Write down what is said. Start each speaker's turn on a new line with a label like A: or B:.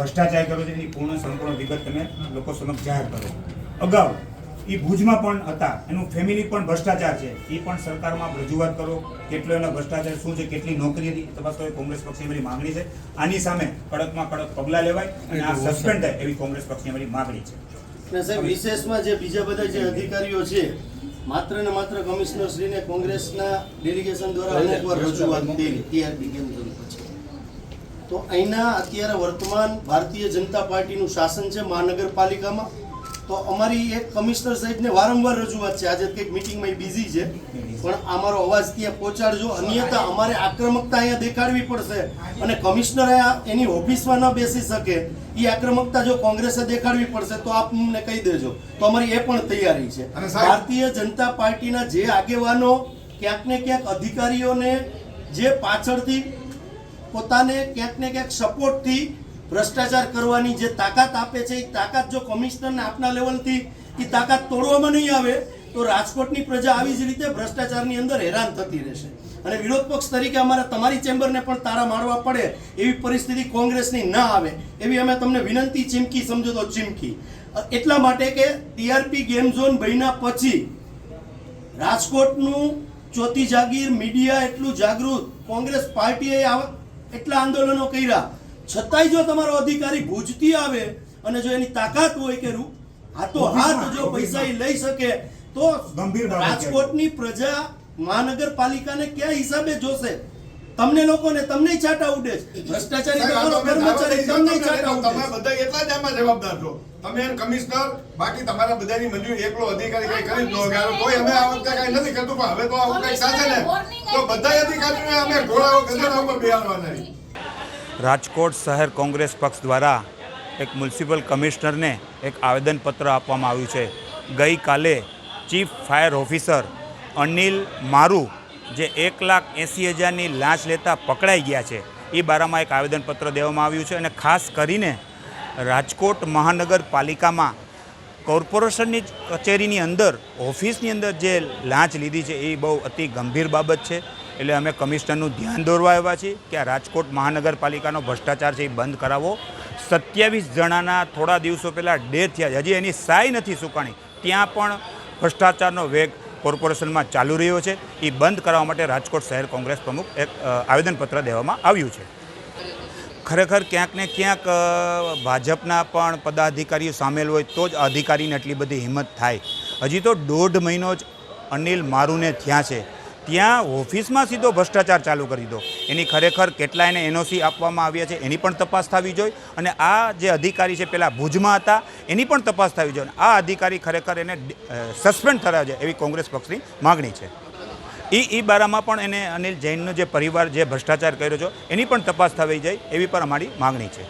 A: ભ્રષ્ટાચાર કર્યો છે એની પૂર્ણ સંપૂર્ણ વિગત તમે લોકો સમક્ષ જાહેર કરો. અગાઉ એ ભુજમાં પણ હતા એનું ફેમિલી પણ ભ્રષ્ટાચાર છે. એ પણ સરકારમાં રજૂઆત કરો કેટલો એનો ભ્રષ્ટાચાર શું છે કેટલી નોકરી હતી તપાસ કરો કોંગ્રેસ પક્ષની અમારી માંગણી છે. આની સામે કડકમાં કડક પગલાં લેવાય અને આ સસ્પેન્ડ થાય એવી કોંગ્રેસ પક્ષની અમારી માંગણી છે.
B: સાહેબ વિશેષમાં જે બીજા બધા જે અધિકારીઓ છે માત્ર ને માત્ર કમિશનર શ્રીને કોંગ્રેસના ડેલિગેશન દ્વારા અનેક વાર રજૂઆત થઈ ટીઆરપી કેમ કરી તો અહીંના અત્યારે વર્તમાન ભારતીય જનતા પાર્ટીનું શાસન છે મહાનગરપાલિકામાં. તો અમારી એક કમિશનર સાહેબને વારંવાર રજૂઆત છે. આજે કંઈક મિટિંગમાં બિઝી છે. પણ અમારો અવાજ ત્યાં પહોંચાડજો. અન્યથા અમારે આક્રમકતા અહીંયા દેખાડવી પડશે અને કમિશનર અહીંયા એની ઓફિસમાં ન બેસી શકે. એ આક્રમકતા જો કોંગ્રેસે દેખાડવી પડશે તો આપ અમને કહી દેજો. તો અમારી એ પણ તૈયારી છે. ભારતીય જનતા પાર્ટીના જે આગેવાનો ક્યાંક ને ક્યાંક અધિકારીઓને જે પાછળથી પોતાને ક્યાંક ને ક્યાંક સપોર્ટથી ભ્રષ્ટાચાર કરવાની જે તાકાત આપે છે, એ તાકાત જો કમિશનરને આપના લેવલથી એ તાકાત તોડવામાં નહીં આવે, તો રાજકોટની પ્રજા આવી જ રીતે ભ્રષ્ટાચારની અંદર હેરાન થતી રહેશે. અને વિરોધ પક્ષ તરીકે અમારે તમારી ચેમ્બરને પણ તારા મારવા પડે એવી પરિસ્થિતિ કોંગ્રેસની ના આવે, એવી અમે તમને વિનંતી, ચીમકી સમજો તો ચીમકી. એટલા માટે કે ટીઆરપી ગેમ ઝોન બન્યા પછી રાજકોટનું ચોથી જાગીર મીડિયા એટલું જાગૃત કોંગ્રેસ પાર્ટીએ એટલા આંદોલનો કર્યા. છતાંય જો તમારો અધિકારી ભૂજથી આવે અને જો એની તાકાત હોય કે હાથો હાથ જો પૈસા એ લઈ શકે તો
A: ગંભીર
B: રાજકોટની પ્રજા મહાનગરપાલિકાને કયા હિસાબે જોશે? તમને લોકોને તમને ચાટા ઉડે છે. ભ્રષ્ટાચારી કર્મચારી તમને ચાટા ઉડે
C: તમે બધા એટલા જ આમાં જવાબદાર છો. તમે કમિશનર બાકી તમારા બધાની મંજૂરી એકલો અધિકારી કઈ કરી દો ગયા કોઈ અમે આ વખતે કઈ નથી કરતું પણ હવે તો આ કઈ સાથે ને તો બધા અધિકારીઓને અમે ઘોડાઓ ગધેડા ઉપર બેહાડવાના
A: રાજકોટ શહેર કોંગ્રેસ પક્ષ દ્વારા એક મ્યુનિસિપલ કમિશનરને એક આવેદનપત્ર આપવામાં આવ્યું છે. ગઈકાલે ચીફ ફાયર ઓફિસર અનિલ મારુ જે એક લાખ એંસી હજારની લાંચ લેતા પકડાઈ ગયા છે. એ બારામાં એક આવેદનપત્ર દેવામાં આવ્યું છે અને ખાસ કરીને રાજકોટ મહાનગરપાલિકામાં કોર્પોરેશનની કચેરીની અંદર, ઓફિસની અંદર જે લાંચ લીધી છે એ બહુ અતિ ગંભીર બાબત છે. એટલે અમે કમિશનરનું ધ્યાન દોરવા આવ્યા છીએ કે આ રાજકોટ મહાનગરપાલિકાનો ભ્રષ્ટાચાર છે એ બંધ કરાવો. સત્યાવીસ જણાના થોડા દિવસો પહેલાં ડેથ થયા હજી એની સાય નથી સુકાણી. ત્યાં પણ ભ્રષ્ટાચારનો વેગ કોર્પોરેશનમાં ચાલુ રહ્યો છે. એ બંધ કરવા માટે રાજકોટ શહેર કોંગ્રેસ પ્રમુખ એક આવેદનપત્ર દેવામાં આવ્યું છે. ખરેખર ક્યાંક ને ક્યાંક ભાજપના પણ પદાધિકારીઓ સામેલ હોય તો જ અધિકારીને એટલી બધી હિંમત થાય. હજી તો દોઢ મહિનો જ અનિલ મારુને થયા છે. ત્યાં ઓફિસમાં સીધો ભ્રષ્ટાચાર ચાલુ કરી દીધો એની ખરેખર કેટલા એને એનઓસી આપવામાં આવ્યા છે, એની પણ તપાસ થવી જોઈએ. અને આ જે અધિકારી છે, પેલા ભુજમાં હતા, એની પણ તપાસ થવી જોઈએ. આ અધિકારી ખરેખર એને સસ્પેન્ડ થયા છે એવી કોંગ્રેસ પક્ષની માગણી છે. એ એ બારામાં પણ એને અનિલ જૈનનો જે પરિવાર જે ભ્રષ્ટાચાર કર્યો છે, એની પણ તપાસ થવી જાય એવી પણ અમારી માગણી છે.